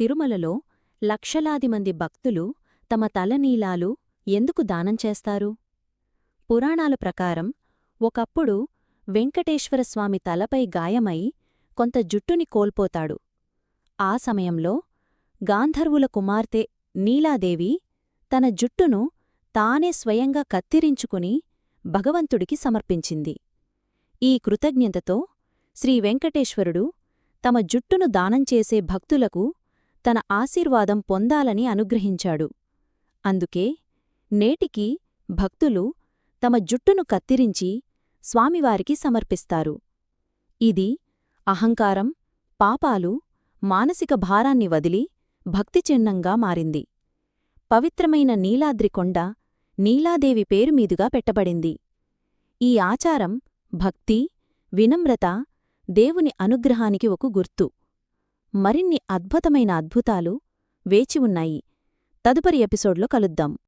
తిరుమలలో లక్షలాది మంది భక్తులు తమ తలనీలాలు ఎందుకు దానం చేస్తారు? పురాణాల ప్రకారం ఒకప్పుడు వెంకటేశ్వరస్వామి తలపై గాయమై కొంత జుట్టుని కోల్పోతాడు. ఆ సమయంలో గాంధర్వుల కుమార్తె నీలాదేవి తన జుట్టును తానే స్వయంగా కత్తిరించుకుని భగవంతుడికి సమర్పించింది. ఈ కృతజ్ఞతతో శ్రీ వెంకటేశ్వరుడు తమ జుట్టును దానం చేసే భక్తులకు తన ఆశీర్వాదం పొందాలని అనుగ్రహించాడు. అందుకే నేటికి భక్తులు తమ జుట్టును కత్తిరించి స్వామివారికి సమర్పిస్తారు. ఇది అహంకారం పాపాలు మానసిక భారాన్ని వదిలి భక్తి చిహ్నంగా మారింది. పవిత్రమైన నీలాద్రి కొండ నీలాదేవి పేరు మీదుగా పెట్టబడింది. ఈ ఆచారం భక్తి వినమ్రత దేవుని అనుగ్రహానికి ఒక గుర్తు. మరిన్ని అద్భుతమైన అద్భుతాలు వేచి ఉన్నాయి. తదుపరి ఎపిసోడ్లో కలుద్దాం.